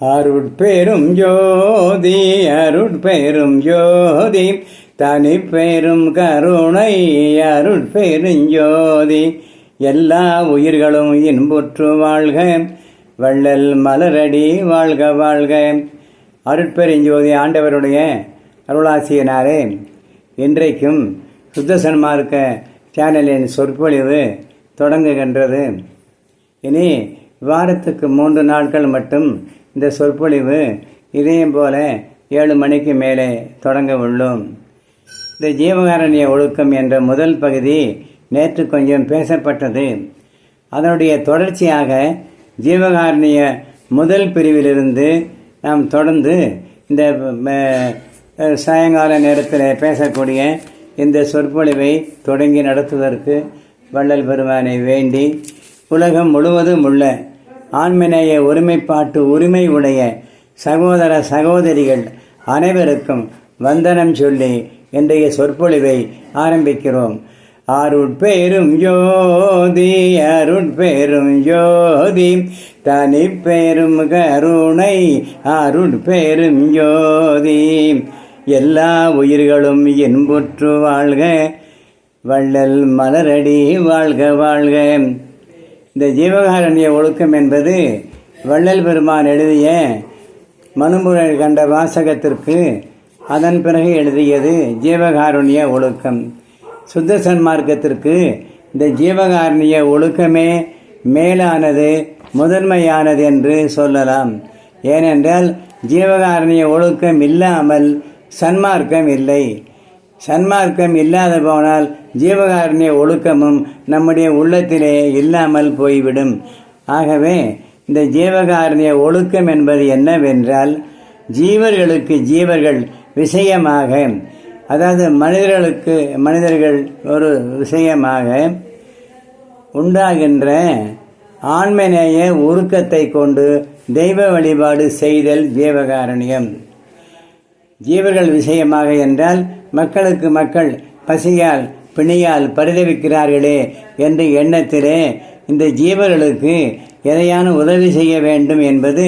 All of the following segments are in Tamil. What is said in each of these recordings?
அருட்பெரும் ஜோதி அருட்பெரும் ஜோதி தனி பெரும் கருணை அருட்பெரும் ஜோதி. எல்லா உயிர்களும் இன்புற்று வாழ்க வள்ளல் மலரடி வாழ்க வாழ்க. அருட்பெருஞ்சோதி ஆண்டவருடைய அருளாசியனாரே இன்றைக்கும் சுத்த சன்மார்க்க சேனலின் சொற்பொழிவு தொடங்குகின்றது. இனி வாரத்துக்கு மூன்று நாட்கள் மட்டும் இந்த சொற்பொழிவு இதயம் போல ஏழு மணிக்கு மேலே தொடங்க உள்ளோம். இந்த ஜீவகாரண்ய ஒழுக்கம் என்ற முதல் பகுதி நேற்று கொஞ்சம் பேசப்பட்டது. அதனுடைய தொடர்ச்சியாக ஜீவகாரண்ய முதல் பிரிவிலிருந்து நாம் தொடர்ந்து இந்த சாயங்கால நேரத்தில் பேசக்கூடிய இந்த சொற்பொழிவை தொடங்கி நடத்துவதற்கு வள்ளல் பெருமானை வேண்டி உலகம் முழுவதும் உள்ள ஆண்மநேய ஒருமைப்பாட்டு உரிமை உடைய சகோதர சகோதரிகள் அனைவருக்கும் வந்தனம் சொல்லி இன்றைய சொற்பொழிவை ஆரம்பிக்கிறோம். அருட்பெரும் ஜோதி அருட்பெரும் ஜோதி தனி பெரும் கருணை அருட்பெரும் ஜோதி. எல்லா உயிர்களும் இன்புற்று வாழ்க வள்ளல் மலரடி வாழ்க வாழ்க. இந்த ஜீவகாரண்ய ஒழுக்கம் என்பது வள்ளல் பெருமான் எழுதிய மனுமுறை கண்ட வாசகத்திற்கு அதன் பிறகு எழுதியது ஜீவகாருண்ய ஒழுக்கம். சுத்த சன்மார்க்கத்திற்கு இந்த ஜீவகாருண்ய ஒழுக்கமே மேலானது முதன்மையானது என்று சொல்லலாம். ஏனென்றால் ஜீவகாரண்ய ஒழுக்கம் இல்லாமல் சன்மார்க்கம் இல்லை. சன்மார்க்கம் இல்லாத போனால் ஜீவகாருண்ய ஒழுக்கமும் நம்முடைய உள்ளத்திலே இல்லாமல் போய்விடும். ஆகவே இந்த ஜீவகாருண்ய ஒழுக்கம் என்பது என்னவென்றால் ஜீவர்களுக்கு ஜீவர்கள் விஷயமாக அதாவது மனிதர்களுக்கு மனிதர்கள் ஒரு விஷயமாக உண்டாகின்ற ஆண்மநேய உருக்கத்தை கொண்டு தெய்வ வழிபாடு செய்தல் ஜீவகாரண்யம். ஜீவர்கள் விஷயமாக என்றால் மக்களுக்கு மக்கள் பசியால் பிணையால் பரிதவிக்கிறார்களே என்ற எண்ணத்திலே இந்த ஜீவர்களுக்கு எதையான உதவி செய்ய வேண்டும் என்பது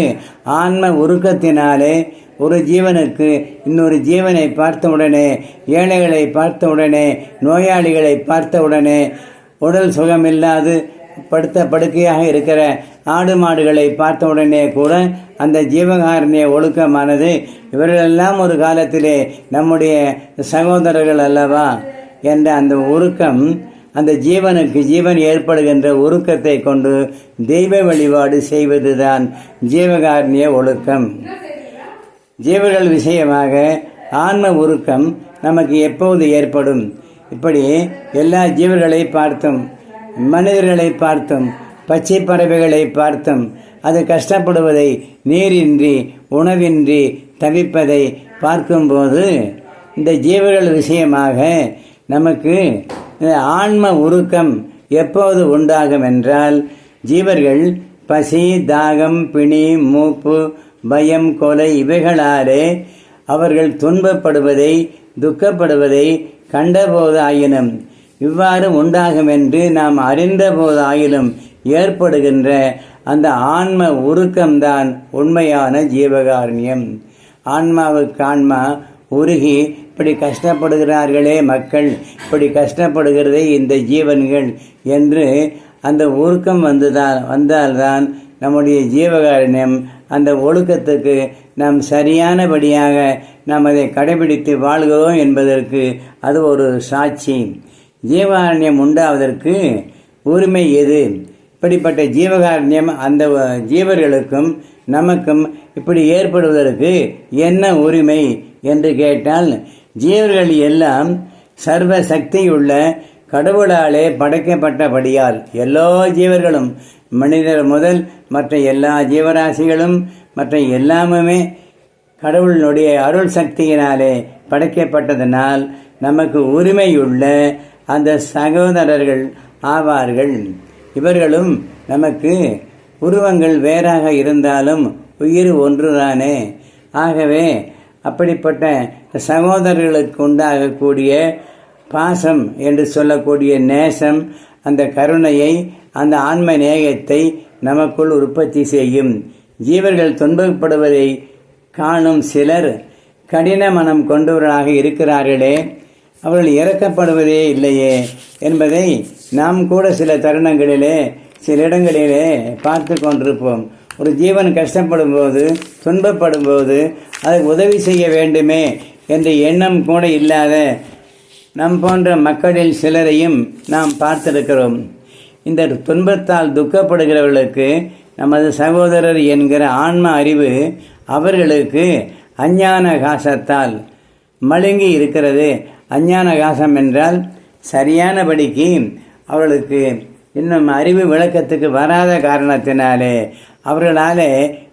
ஆன்ம உருக்கத்தினாலே ஒரு ஜீவனுக்கு இன்னொரு ஜீவனை பார்த்தவுடனே ஏழைகளை பார்த்தவுடனே நோயாளிகளை பார்த்தவுடனே உடல் சுகமில்லாது படுத்த படுக்கையாக இருக்கிற ஆடு மாடுகளை பார்த்தவுடனே கூட அந்த ஜீவகாரணிய ஒழுக்கமானது இவர்களெல்லாம் ஒரு காலத்திலே நம்முடைய சகோதரர்கள் அல்லவா? என்ற அந்த உருக்கம் அந்த ஜீவனுக்கு ஜீவன் ஏற்படுகின்ற உருக்கத்தை கொண்டு தெய்வ வழிபாடு செய்வதுதான் ஜீவகாரணிய ஒழுக்கம். ஜீவர்கள் விஷயமாக ஆன்ம உருக்கம் நமக்கு எப்போது ஏற்படும்? இப்படி எல்லா ஜீவர்களை பார்த்தும் மனிதர்களை பார்த்தும் பச்சை பறவைகளை பார்த்தும் அது கஷ்டப்படுவதை நீரின்றி உணவின்றி தவிப்பதை பார்க்கும்போது இந்த ஜீவர்கள் விஷயமாக நமக்கு ஆன்ம உருக்கம் எப்போது உண்டாகும் என்றால் ஜீவர்கள் பசி தாகம் பிணி மூப்பு பயம் கொலை இவைகளாலே அவர்கள் துன்பப்படுவதை துக்கப்படுவதை கண்டபோதாயினும் இவ்வாறு உண்டாகும் என்று நாம் அறிந்த போதாயிலும் ஏற்படுகின்ற அந்த ஆன்ம உருக்கம்தான் உண்மையான ஜீவகாருண்யம். ஆன்மாவுக்கு ஆன்மா உருகி இப்படி கஷ்டப்படுகிறார்களே மக்கள் இப்படி கஷ்டப்படுகிறதே இந்த ஜீவன்கள் என்று அந்த உருக்கம் வந்துதான் வந்தால்தான் நம்முடைய ஜீவகாருண்யம் அந்த ஒழுக்கத்துக்கு நாம் சரியானபடியாக நாம் அதை கடைபிடித்து வாழ்கிறோம் என்பதற்கு அது ஒரு சாட்சி. ஜீவகாரண்யம் உண்டாவதற்கு உரிமை எது? இப்படிப்பட்ட ஜீவகாரண்யம் அந்த ஜீவர்களுக்கும் நமக்கும் இப்படி ஏற்படுவதற்கு என்ன உரிமை என்று கேட்டால் ஜீவர்கள் எல்லாம் சர்வ சக்தியுள்ள கடவுளாலே படைக்கப்பட்டபடியால் எல்லா ஜீவர்களும் மனிதர் முதல் மற்ற எல்லா ஜீவராசிகளும் மற்ற எல்லாமுமே கடவுளினுடைய அருள் சக்தியினாலே படைக்கப்பட்டதனால் நமக்கு உரிமையுள்ள அந்த சகோதரர்கள் ஆவார்கள். இவர்களும் நமக்கு உருவங்கள் வேறாக இருந்தாலும் உயிர் ஒன்றுதானே? ஆகவே அப்படிப்பட்ட சகோதரர்களுக்கு உண்டாகக்கூடிய பாசம் என்று சொல்லக்கூடிய நேசம் அந்த கருணையை அந்த ஆன்ம நேயத்தை நமக்குள் உற்பத்தி செய்யும். ஜீவர்கள் துன்பப்படுவதை காணும் சிலர் கடின மனம் கொண்டவர்களாக இருக்கிறார்களே. அவர்கள் இறக்கப்படுவதே இல்லையே என்பதை நாம் கூட சில தருணங்களிலே சில இடங்களிலே பார்த்து கொண்டிருப்போம். ஒரு ஜீவன் கஷ்டப்படும் போது துன்பப்படும் போது அதுக்கு உதவி செய்ய வேண்டுமே என்ற எண்ணம் கூட இல்லாத நம் போன்ற மக்களில் சிலரையும் நாம் பார்த்திருக்கிறோம். இந்த துன்பத்தால் துக்கப்படுகிறவர்களுக்கு நமது சகோதரர் என்கிற ஆன்ம அறிவு அவர்களுக்கு அஞ்ஞான காசத்தால் மழுங்கி இருக்கிறது. அஞ்ஞான காசம் என்றால் சரியானபடிக்கு அவர்களுக்கு இன்னும் அறிவு விளக்கத்துக்கு வராத காரணத்தினாலே அவர்களால்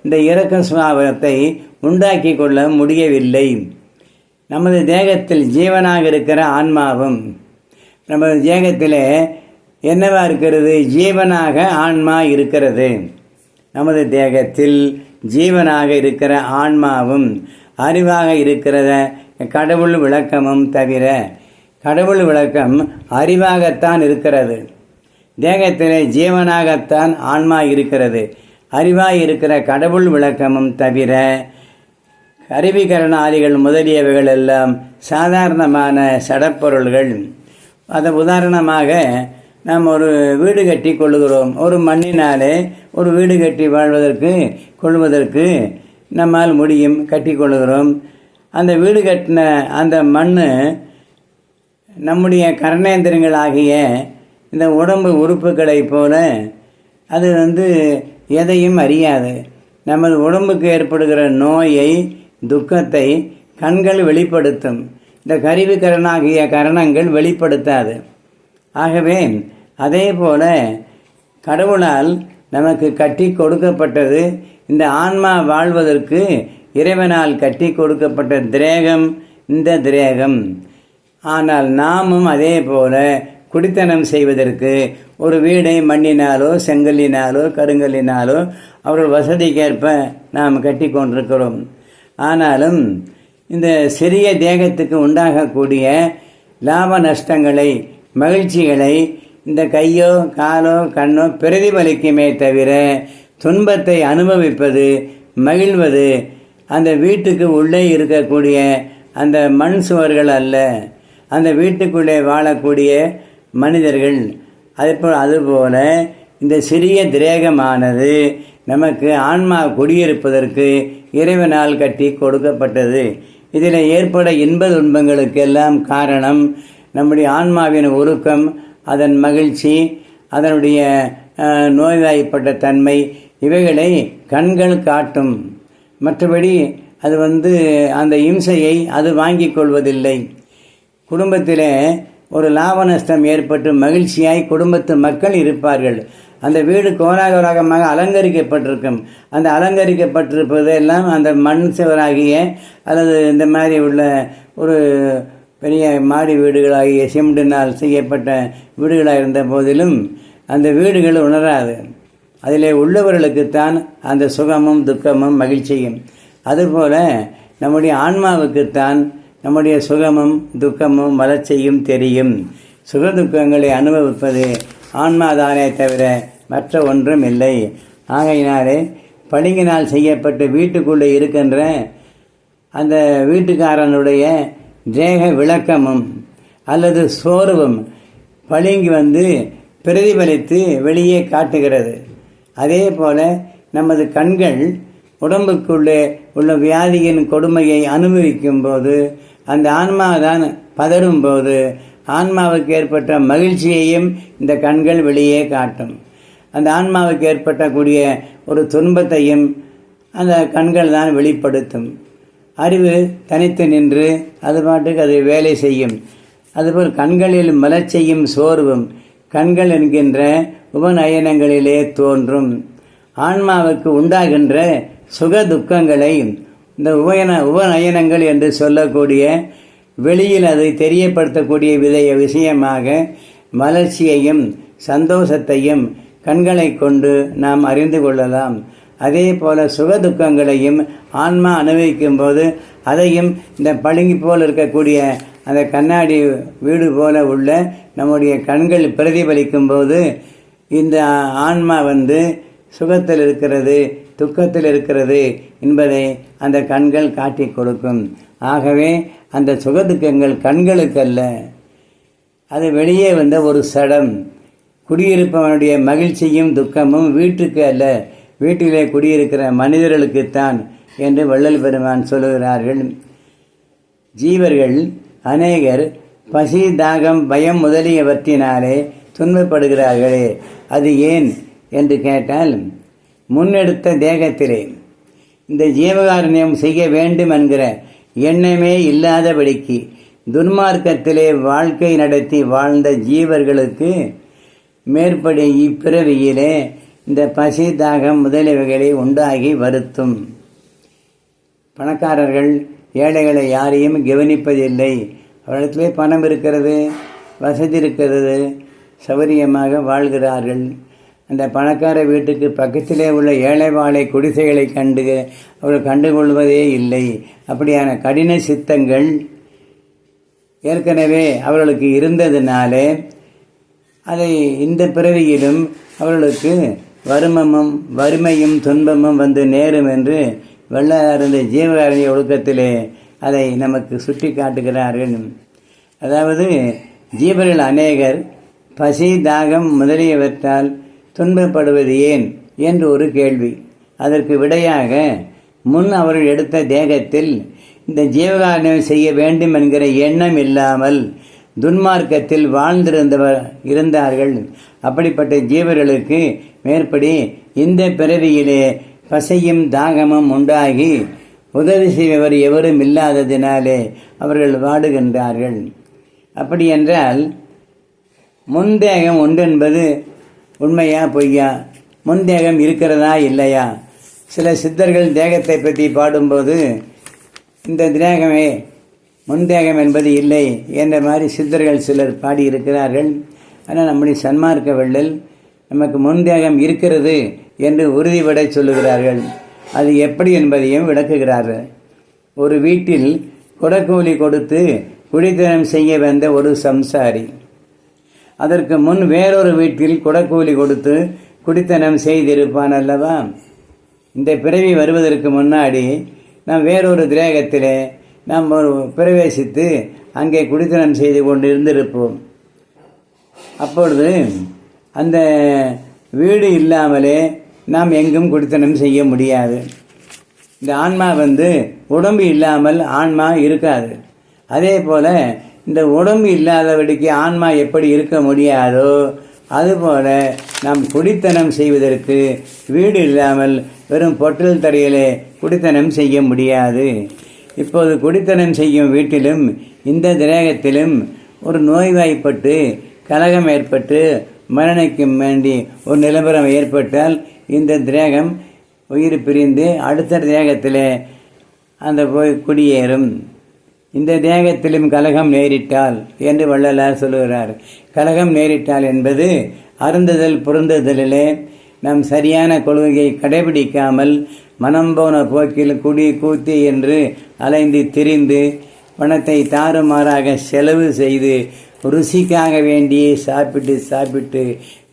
இந்த இறக்க சுபாவத்தை உண்டாக்கி கொள்ள முடியவில்லை. நமது தேகத்தில் ஜீவனாக இருக்கிற ஆன்மாவும் நமது தேகத்தில் என்னவா இருக்கிறது? ஜீவனாக ஆன்மா இருக்கிறது. நமது தேகத்தில் ஜீவனாக இருக்கிற ஆன்மாவும் அறிவாக இருக்கிறத கடவுள் விளக்கமும் தவிர கடவுள் விளக்கம் அறிவாகத்தான் இருக்கிறது. தேகத்திலே ஜீவனாகத்தான் ஆன்மா இருக்கிறது. அறிவாய் இருக்கிற கடவுள் விளக்கமும் தவிர கருவிகரணாதிகள் முதலியவைகள் எல்லாம் சாதாரணமான சடப்பொருள்கள். அதை உதாரணமாக நாம் ஒரு வீடு கட்டி கொள்ளுகிறோம். ஒரு மண்ணினாலே ஒரு வீடு கட்டி வாழ்வதற்கு கொள்வதற்கு நம்மால் முடியும் கட்டி கொள்ளுகிறோம். அந்த வீடு கட்டின அந்த மண் நம்முடைய கர்ணேந்திரங்கள் ஆகிய இந்த உடம்பு உறுப்புகளைப் போல அது வந்து எதையும் அறியாது. நமது உடம்புக்கு ஏற்படுகிற நோயை துக்கத்தை கண்கள் வெளிப்படுத்தும். இந்த கருவிக்கரணாகிய கரணங்கள் வெளிப்படுத்தாது. ஆகவே அதே போல கடவுளால் நமக்கு கட்டி கொடுக்கப்பட்டது இந்த ஆன்மா வாழ்வதற்கு இறைவனால் கட்டி கொடுக்கப்பட்ட திரேகம் இந்த திரேகம். ஆனால் நாமும் அதே போல குடித்தனம் செய்வதற்கு ஒரு வீடை மண்ணினாலோ செங்கல்லினாலோ கருங்கல்லினாலோ அவர்கள் வசதிக்கேற்ப நாம் கட்டி கொண்டிருக்கிறோம். ஆனாலும் இந்த சிறிய தேகத்துக்கு உண்டாகக்கூடிய லாப நஷ்டங்களை மகிழ்ச்சிகளை இந்த கையோ காலோ கண்ணோ பிரதிபலிக்குமே தவிர துன்பத்தை அனுபவிப்பது மகிழ்வது அந்த வீட்டுக்கு உள்ளே இருக்கக்கூடிய அந்த மண் சுவர்கள் அல்ல. அந்த வீட்டுக்குள்ளே வாழக்கூடிய மனிதர்கள். அதுபோல் அதுபோல் இந்த சிறிய திரேகமானது நமக்கு ஆன்மா குடியிருப்பதற்கு இறைவனால் கட்டி கொடுக்கப்பட்டது. இதில் ஏற்பட இன்ப துன்பங்களுக்கெல்லாம் காரணம் நம்முடைய ஆன்மாவின் உருக்கம் அதன் மகிழ்ச்சி அதனுடைய நோய்வாய்ப்பட்ட தன்மை இவைகளை கண்கள் காட்டும். மற்றபடி அது வந்து அந்த இம்சையை அது வாங்கிக் கொள்வதில்லை. குடும்பத்திலே ஒரு லாப நஷ்டம் ஏற்பட்டு மகிழ்ச்சியாய் குடும்பத்து மக்கள் இருப்பார்கள். அந்த வீடு கோலாகலமாக அலங்கரிக்கப்பட்டிருக்கும். அந்த அலங்கரிக்கப்பட்டிருப்பதெல்லாம் அந்த மண் சுவராகிய அல்லது இந்த மாதிரி உள்ள ஒரு பெரிய மாடி வீடுகளாகிய சிமெண்டினால் செய்யப்பட்ட வீடுகளாக இருந்த போதிலும் அந்த வீடுகள் உணராது. அதிலே உள்ளவர்களுக்குத்தான் அந்த சுகமும் துக்கமும் மகிழ்ச்சியும். அதுபோல நம்முடைய ஆன்மாவுக்குத்தான் நம்முடைய சுகமும் துக்கமும் வளர்ச்சியும் தெரியும். சுக துக்கங்களை அனுபவிப்பது ஆன்மாதானே தவிர மற்ற ஒன்றும் இல்லை. ஆகையினாலே பளிங்கினால் செய்யப்பட்டு வீட்டுக்குள்ளே இருக்கின்ற அந்த வீட்டுக்காரனுடைய தேக விளக்கமும் அல்லது சோர்வும் பளிங்கு வந்து பிரதிபலித்து வெளியே காட்டுகிறது. அதே போல நமது கண்கள் உடம்புக்குள்ளே உள்ள வியாதியின் கொடுமையை அனுபவிக்கும் போது அந்த ஆன்மாதான் பதறும் போது ஆன்மாவுக்கு ஏற்பட்ட மகிழ்ச்சியையும் இந்த கண்கள் வெளியே காட்டும். அந்த ஆன்மாவுக்கு ஏற்பட்டக்கூடிய ஒரு துன்பத்தையும் அந்த கண்கள் தான் வெளிப்படுத்தும். அறிவு தனித்து நின்று அது பாட்டுக்கு அது வேலை செய்யும். அதுபோல் கண்களில் மலர்ச்சியும் சோர்வும். கண்கள் என்கின்ற உபநயனங்களிலே தோன்றும். ஆன்மாவுக்கு உண்டாகின்ற சுக துக்கங்களை இந்த உபயன உபநயனங்கள் என்று சொல்லக்கூடிய வெளியில் அதை தெரியப்படுத்தக்கூடிய விதைய விஷயமாக மலர்ச்சியையும் சந்தோஷத்தையும் கண்களை கொண்டு நாம் அறிந்து கொள்ளலாம். அதே போல சுக துக்கங்களையும் ஆன்மா அனுபவிக்கும் போது அதையும் இந்த பழுங்கி போல் இருக்கக்கூடிய அந்த கண்ணாடி வீடு போல உள்ள நம்முடைய கண்கள் பிரதிபலிக்கும் போது இந்த ஆன்மா வந்து சுகத்தில் இருக்கிறது துக்கத்தில் இருக்கிறது என்பதை அந்த கண்கள் காட்டி கொடுக்கும். ஆகவே அந்த சுகதுக்கங்கள் கண்களுக்கல்ல. அது வெளியே வந்த ஒரு சடம். குடியிருப்பவனுடைய மகிழ்ச்சியும் துக்கமும் வீட்டுக்கு அல்ல. வீட்டிலே குடியிருக்கிற மனிதர்களுக்குத்தான் என்று வள்ளல் பெருமான் சொல்லுகிறார்கள். ஜீவர்கள் அநேகர் பசி தாகம் பயம் முதலியவற்றினாலே துன்பப்படுகிறார்களே அது ஏன் என்று கேட்டால் முன்னெடுத்த தேகத்திலே இந்த ஜீவகாரணியம் செய்ய வேண்டும் என்கிற எண்ணமே இல்லாதபடிக்கு துன்மார்க்கத்திலே வாழ்க்கை நடத்தி வாழ்ந்த ஜீவர்களுக்கு மேற்படி இப்பிறவியிலே இந்த பசி தாகம் முதலியவைகளை உண்டாகி வருத்தும். பணக்காரர்கள் ஏழைகளை யாரையும் கவனிப்பதில்லை. அவரிடத்திலே பணம் இருக்கிறது வசதி இருக்கிறது சௌகரியமாக வாழ்கிறார்கள். அந்த பணக்கார வீட்டுக்கு பக்கத்திலே உள்ள ஏழை வாழை குடிசைகளை கண்டு அவர்கள் கண்டுகொள்வதே இல்லை. அப்படியான கடின சித்தங்கள் ஏற்கனவே அவர்களுக்கு இருந்ததினாலே அதை இந்த பிறவியிலும் அவர்களுக்கு வருமமும் வறுமையும் துன்பமும் வந்து நேரும் என்று வெள்ளார்ந்த ஜீவகாரணிய ஒழுக்கத்திலே அதை நமக்கு சுட்டி காட்டுகிறார்கள் அதாவது ஜீவர்கள் அநேகர் பசி தாகம் முதலியவற்றால் துன்பப்படுவது ஏன்? என்று ஒரு கேள்வி. அதற்கு விடையாக முன் அவர்கள் எடுத்த தேகத்தில் இந்த ஜீவகாரணம் செய்ய வேண்டும் என்கிற எண்ணம் இல்லாமல் துன்மார்க்கத்தில் வாழ்ந்திருந்தவர் இருந்தார்கள். அப்படிப்பட்ட ஜீவர்களுக்கு மேற்படி இந்த பிறவியிலே பசையும் தாகமும் உண்டாகி உதவி செய்பவர் எவரும் இல்லாததினாலே அவர்கள் வாடுகின்றார்கள். அப்படி என்றால் முன்தேகம் உண்டென்பது உண்மையா பொய்யா? முன்தேகம் இருக்கிறதா இல்லையா? சில சித்தர்கள் தேகத்தை பற்றி பாடும்போது இந்த தேகமே முன்தேகம் என்பது இல்லை என்ற மாதிரி சித்தர்கள் சிலர் பாடியிருக்கிறார்கள். ஆனால் நம்முடைய சன்மார்க்க வெள்ளல் நமக்கு முன்தேகம் இருக்கிறது என்று உறுதிபட சொல்லுகிறார்கள். அது எப்படி என்பதையும் விளக்குகிறார்கள். ஒரு வீட்டில் கொடக்கூலி கொடுத்து குடித்தனம் செய்ய வந்த ஒரு சம்சாரி அதற்கு முன் வேறொரு வீட்டில் குடக்கூலி கொடுத்து குடித்தனம் செய்திருப்பான் அல்லவா? இந்த பிறவி வருவதற்கு முன்னாடி நாம் வேறொரு திரேகத்தில் நாம் ஒரு பிரவேசித்து அங்கே குடித்தனம் செய்து கொண்டு இருந்திருப்போம் அப்பொழுது அந்த வீடு இல்லாமலே நாம் எங்கும் குடித்தனம் செய்ய முடியாது. இந்த ஆன்மா வந்து உடம்பு இல்லாமல் ஆன்மா இருக்காது. அதே போல் இந்த உடம்பு இல்லாதவடிக்கு ஆன்மா எப்படி இருக்க முடியாதோ அதுபோல நாம் குடித்தனம் செய்வதற்கு வீடு இல்லாமல் வெறும் பொட்டல் தரையிலே குடித்தனம் செய்ய முடியாது. இப்போது குடித்தனம் செய்யும் வீட்டிலும் இந்த திரேகத்திலும் ஒரு நோய்வாய்ப்பட்டு கலகம் ஏற்பட்டு மரணிக்கும் வேண்டி ஒரு நிலவரம் ஏற்பட்டால் இந்த திரேகம் உயிர் பிரிந்து அடுத்த திரேகத்தில் அந்த போய் குடியேறும். இந்த தேகத்திலும் கலகம் நேரிட்டால் என்று வள்ளலார் சொல்லுகிறார். கலகம் நேரிட்டால் என்பது அருந்துதல் பொருந்துதலிலே நாம் சரியான கொள்கையை கடைபிடிக்காமல் மனம் போன போக்கில் குடி கூத்தி என்று அலைந்து திரிந்து பணத்தை தாறுமாறாக செலவு செய்து ருசிக்காக வேண்டியே சாப்பிட்டு சாப்பிட்டு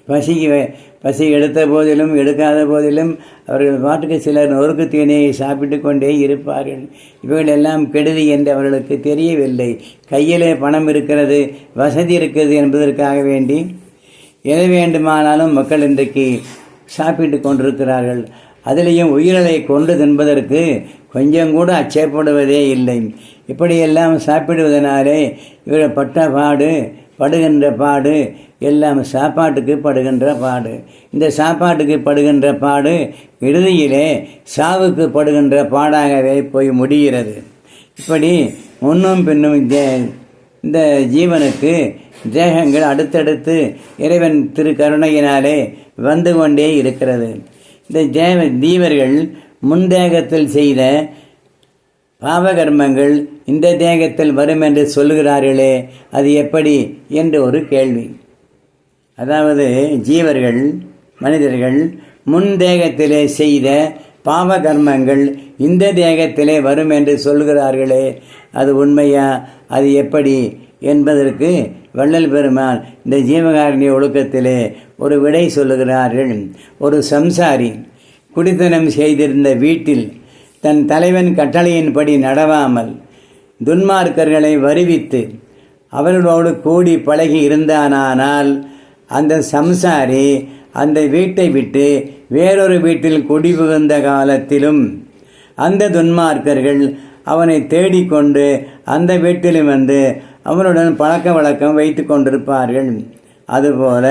பசிக்கு பசி எடுத்த போதிலும் எடுக்காத போதிலும் அவர்கள் பாட்டுக்கு சிலர் நொறுக்கு தீனியை சாப்பிட்டு கொண்டே இருப்பார்கள். இவைகள் எல்லாம் கெடுதி என்று அவர்களுக்கு தெரியவில்லை. கையிலே பணம் இருக்கிறது வசதி இருக்கிறது என்பதற்காக வேண்டி எது வேண்டுமானாலும் மக்கள் இன்றைக்கு சாப்பிட்டு கொண்டிருக்கிறார்கள். அதிலேயும் உயிரலை கொண்டு தின்பதற்கு கொஞ்சம் கூட அச்சப்படுவதே இல்லை. இப்படியெல்லாம் சாப்பிடுவதனாலே இவர்கள் பட்ட பாடு படுகின்ற பாடு. எல்லாம் சாப்பாட்டுக்கு படுகின்ற பாடு. இந்த சாப்பாட்டுக்கு படுகின்ற பாடு இறுதியிலே சாவுக்கு படுகின்ற பாடாகவே போய் முடிகிறது. இப்படி முன்னும் பின்னும் இந்த ஜீவனுக்கு தேகங்கள் அடுத்தடுத்து இறைவன் திரு கருணையினாலே வந்து கொண்டே இருக்கிறது. இந்த தேவ தீவர்கள் முன்தேகத்தில் செய்த பாவகர்மங்கள் இந்த தேகத்தில் வரும் என்று சொல்லுகிறார்களே அது எப்படி என்று ஒரு கேள்வி. அதாவது ஜீவர்கள் மனிதர்கள் முன் தேகத்திலே செய்த பாவ கர்மங்கள் இந்த தேகத்திலே வரும் என்று சொல்கிறார்களே அது உண்மையா அது எப்படி என்பதற்கு வள்ளல் பெருமான் இந்த ஜீவகாரணிய ஒழுக்கத்திலே ஒரு விடை சொல்லுகிறார்கள். ஒரு சம்சாரி குடித்தனம் செய்திருந்த வீட்டில் தன் தலைவன் கட்டளையின்படி நடவாமல் துன்மார்க்கர்களை வருவித்து அவர்களோடு கூடி பழகி இருந்தானானால் அந்த சம்சாரி அந்த வீட்டை விட்டு வேறொரு வீட்டில் குடிபுகுந்த காலத்திலும் அந்த துன்மார்க்கர்கள் அவனை தேடிக்கொண்டு அந்த வீட்டிலும் வந்து அவனுடன் பழக்க வழக்கம் வைத்து கொண்டிருப்பார்கள். அதுபோல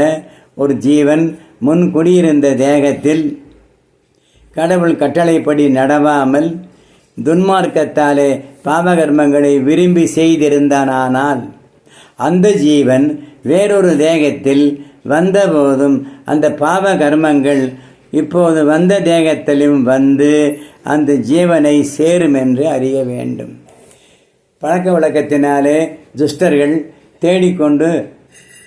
ஒரு ஜீவன் முன் குடியிருந்த தேகத்தில் கடவுள் கட்டளைப்படி நடவாமல் துன்மார்க்கத்தாலே பாவகர்மங்களை விரும்பி செய்திருந்தானால் அந்த ஜீவன் வேறொரு தேகத்தில் வந்தபோதும் அந்த பாவ கர்மங்கள் இப்போது வந்த தேகத்திலும் வந்து அந்த ஜீவனை சேரும் என்று அறிய வேண்டும். பழக்க வழக்கத்தினாலே துஷ்டர்கள் தேடிக்கொண்டு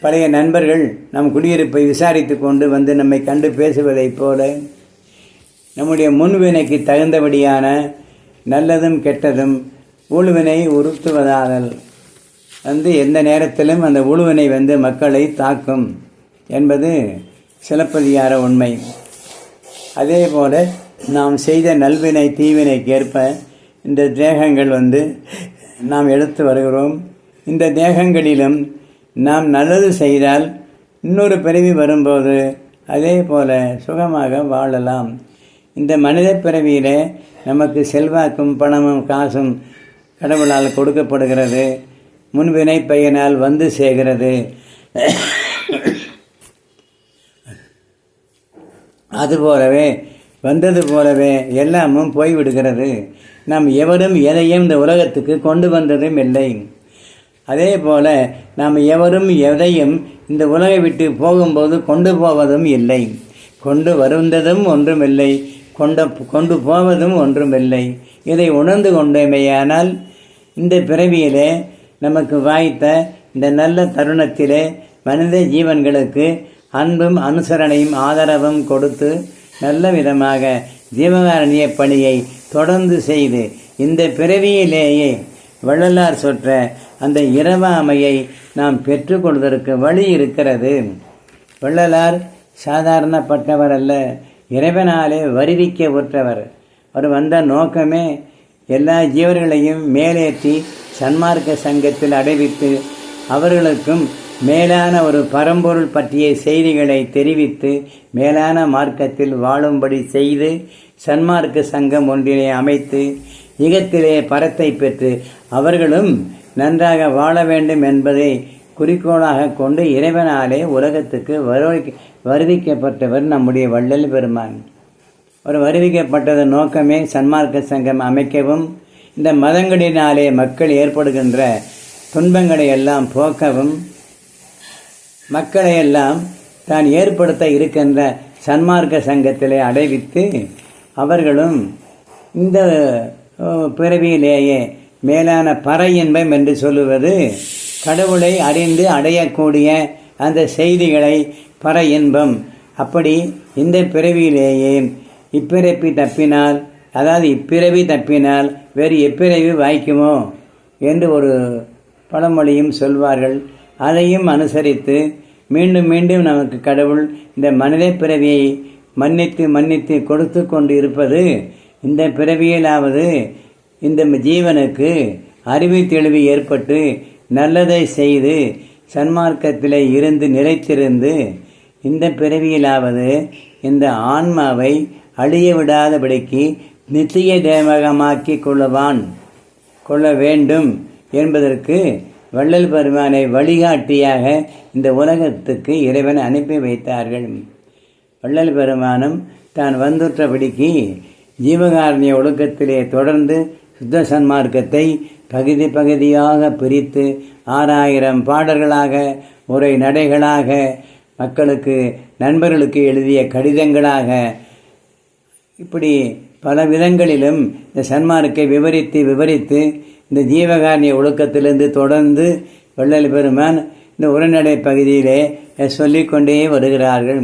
பழைய நண்பர்கள் நம் குடியிருப்பை விசாரித்து கொண்டு வந்து நம்மை கண்டு பேசுவதைப் போல நம்முடைய முன்வினைக்கு தகுந்தபடியான நல்லதும் கெட்டதும் உழுவினை உறுத்துவதாதல். வந்து எந்த நேரத்திலும் அந்த உழுவினை வந்து மக்களை தாக்கும் என்பது சிலப்பதிகார உண்மை. அதே போல் நாம் செய்த நல்வினை தீவினைக்கேற்ப இந்த தேகங்கள் வந்து நாம் எடுத்து வருகிறோம். இந்த தேகங்களிலும் நாம் நல்லது செய்தால் இன்னொரு பிறவி வரும்போது அதே போல் சுகமாக வாழலாம். இந்த மனித பிறவியில் நமக்கு செல்வாக்கும் பணமும் காசும் கடவுளால் கொடுக்கப்படுகிறது. முன்வினை பையனால் வந்து சேர்கிறது. அதுபோலவே வந்தது போலவே எல்லாமும் போய்விடுகிறது. நாம் எவரும் எதையும் இந்த உலகத்துக்கு கொண்டு வந்ததும் இல்லை. அதே போல நாம் எவரும் எதையும் இந்த உலகை விட்டு போகும்போது கொண்டு போவதும் இல்லை. கொண்டு வருந்ததும் ஒன்றுமில்லை. கொண்ட கொண்டு போவதும் ஒன்றுமில்லை. இதை உணர்ந்து கொண்டோமேயானால் இந்த பிறவியிலே நமக்கு வாய்த்த இந்த நல்ல தருணத்திலே மனித ஜீவன்களுக்கு அன்பும் அனுசரணையும் ஆதரவும் கொடுத்து நல்ல விதமாக ஜீவகாரணிய பணியை தொடர்ந்து செய்து இந்த பிறவியிலேயே வள்ளலார் சொற்ற அந்த இரவாமையை நாம் பெற்றுக்கொள்வதற்கு வழி இருக்கிறது. வள்ளலார் சாதாரணப்பட்டவர் அல்ல இறைவனாலே வருவிக்க உற்றவர். அவர் வந்த நோக்கமே எல்லா ஜீவர்களையும் மேலேற்றி சன்மார்க்க சங்கத்தில் அடைவித்து அவர்களுக்கும் மேலான ஒரு பரம்பொருள் பற்றிய செய்திகளை தெரிவித்து மேலான மார்க்கத்தில் வாழும்படி செய்து சன்மார்க்க சங்கம் ஒன்றினை அமைத்து இகத்திலே பரத்தை பெற்று அவர்களும் நன்றாக வாழ வேண்டும் என்பதை குறிக்கோளாக கொண்டு இறைவனாலே உலகத்துக்கு வருவி வருவிக்கப்பட்டவர் நம்முடைய வள்ளல் பெருமான். ஒரு வருவிக்கப்பட்டது நோக்கமே சன்மார்க்க சங்கம் அமைக்கவும் இந்த மதங்களினாலே மக்கள் ஏற்படுகின்ற துன்பங்களை எல்லாம் போக்கவும் மக்களை எல்லாம் தான் ஏற்படுத்த இருக்கின்ற சன்மார்க்க சங்கத்திலே அடைவித்து அவர்களும் இந்த பிறவியிலேயே மேலான பற இன்பம் என்று சொல்லுவது கடவுளை அறிந்து அடையக்கூடிய அந்த செய்திகளை பற இன்பம். அப்படி இந்த பிறவியிலேயே இப்பிறப்பி தப்பினால் அதாவது இப்பிறவி தப்பினால் வேறு எப்பிறவி வாய்க்குமோ? என்று ஒரு பழமொழியும் சொல்வார்கள். அதையும் அனுசரித்து மீண்டும் மீண்டும் நமக்கு கடவுள் இந்த மனித பிறவியை மன்னித்து மன்னித்து கொடுத்து கொண்டு இருப்பது இந்த பிறவியிலாவது இந்த ஜீவனுக்கு அறிவு தெளிவு ஏற்பட்டு நல்லதை செய்து சன்மார்க்கத்திலே இருந்து நிலைத்திருந்து இந்த பிறவியிலாவது இந்த ஆன்மாவை அழிய விடாதபடிக்கு நித்திய தேவகமாக்கி கொள்ளவான் கொள்ள வேண்டும் என்பதற்கு வள்ளல் பெருமானை வழிகாட்டியாக இந்த உலகத்துக்கு இறைவன் அனுப்பி வைத்தார்கள். வள்ளல் பெருமானும் தான் வந்துற்றபடிக்கு ஜீவகாரணிய ஒழுக்கத்திலே தொடர்ந்து சுத்த சன்மார்க்கத்தை பகுதி பகுதியாக பிரித்து ஆறாயிரம் பாடல்களாக உரை நடைகளாக மக்களுக்கு நண்பர்களுக்கு எழுதிய கடிதங்களாக இப்படி பல விதங்களிலும் இந்த சன்மார்க்கை விவரித்து விவரித்து இந்த ஜீவகாரிய ஒழுக்கத்திலிருந்து தொடர்ந்து வள்ளல் பெருமான் இந்த உரைநடை பகுதியிலே சொல்லிக்கொண்டே வருகிறார்கள்.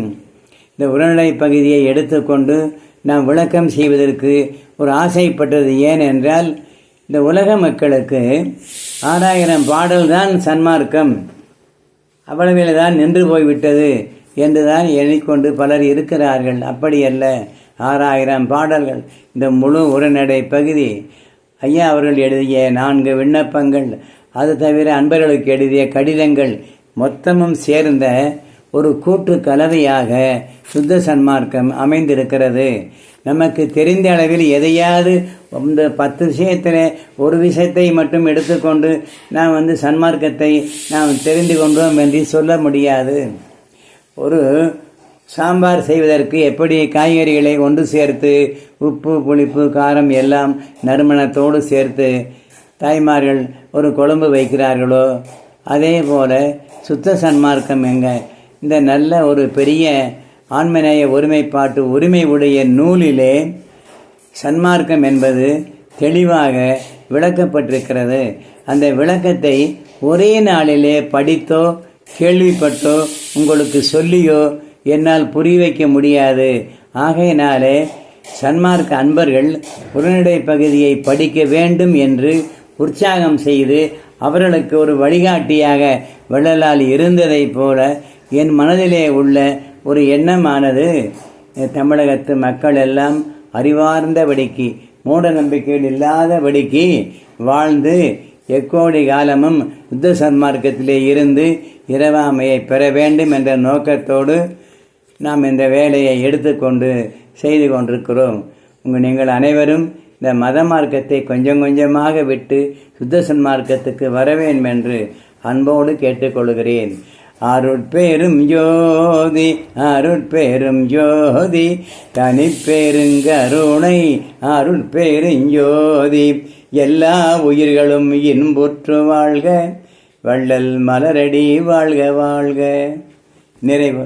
இந்த உரைநடை பகுதியை எடுத்துக்கொண்டு நாம் விளக்கம் செய்வதற்கு ஒரு ஆசைப்பட்டது ஏன் என்றால் இந்த உலக மக்களுக்கு ஆறாயிரம் பாடல்தான் சன்மார்க்கம். அவ்வளவில் தான் நின்று போய்விட்டது என்றுதான் எண்ணிக்கொண்டு பலர் இருக்கிறார்கள். அப்படியல்ல ஆறாயிரம் பாடல்கள். இந்த முழு உரைநடை பகுதி ஐயா அவர்கள் எழுதிய நான்கு விண்ணப்பங்கள். அது தவிர அன்பர்களுக்கு எழுதிய கடிதங்கள் மொத்தமும் சேர்ந்த ஒரு கூட்டு கலவையாக சுத்த சன்மார்க்கம் அமைந்திருக்கிறது. நமக்கு தெரிந்த அளவில் எதையாவது இந்த பத்து விஷயத்தில் ஒரு விஷயத்தை மட்டும் எடுத்துக்கொண்டு நாம் வந்து சன்மார்க்கத்தை நாம் தெரிந்து கொண்டோம் என்று சொல்ல முடியாது. ஒரு சாம்பார் செய்வதற்கு எப்படி காய்கறிகளை ஒன்று சேர்த்து உப்பு புளிப்பு காரம் எல்லாம் நறுமணத்தோடு சேர்த்து தாய்மார்கள் ஒரு குழம்பு வைக்கிறார்களோ அதே போல் சுத்த சன்மார்க்கம் எங்கள் இந்த நல்ல ஒரு பெரிய ஆண்மநேய ஒருமைப்பாட்டு உரிமை உடைய நூலிலே சன்மார்க்கம் என்பது தெளிவாக விளக்கப்பட்டிருக்கிறது. அந்த விளக்கத்தை ஒரே நாளிலே படித்தோ கேள்விப்பட்டோ உங்களுக்கு சொல்லியோ என்னால் புரிய வைக்க முடியாது. ஆகையினாலே சன்மார்க்க அன்பர்கள் உரைநடை பகுதியை படிக்க வேண்டும் என்று உற்சாகம் செய்து அவர்களுக்கு ஒரு வழிகாட்டியாக வள்ளலால் இருந்ததைப் போல என் மனதிலே உள்ள ஒரு எண்ணமானது தமிழகத்து மக்கள் எல்லாம் அறிவார்ந்தபடிக்கு மூட நம்பிக்கைகள் இல்லாதபடிக்கு வாழ்ந்து எக்கோடி காலமும் யுத்த சன்மார்க்கத்திலே இருந்து இரவாமையை பெற வேண்டும் என்ற நோக்கத்தோடு நாம் இந்த வேலையை எடுத்துக்கொண்டு செய்து கொண்டிருக்கிறோம். உங்கள் நீங்கள் அனைவரும் இந்த மத மார்க்கத்தை கொஞ்சம் கொஞ்சமாக விட்டு சுத்த சன்மார்க்கத்துக்கு வர வேண்டும் என்று அன்போடு கேட்டுக்கொள்கிறேன். அருட்பெரும் ஜோதி அருட்பெரும் ஜோதி தனிப்பெருங்கருணை அருட்பெருஞ்சோதி எல்லா உயிர்களும் இன்புற்று வாழ்க வள்ளல் மலரடி வாழ்க வாழ்க. நிறைவு.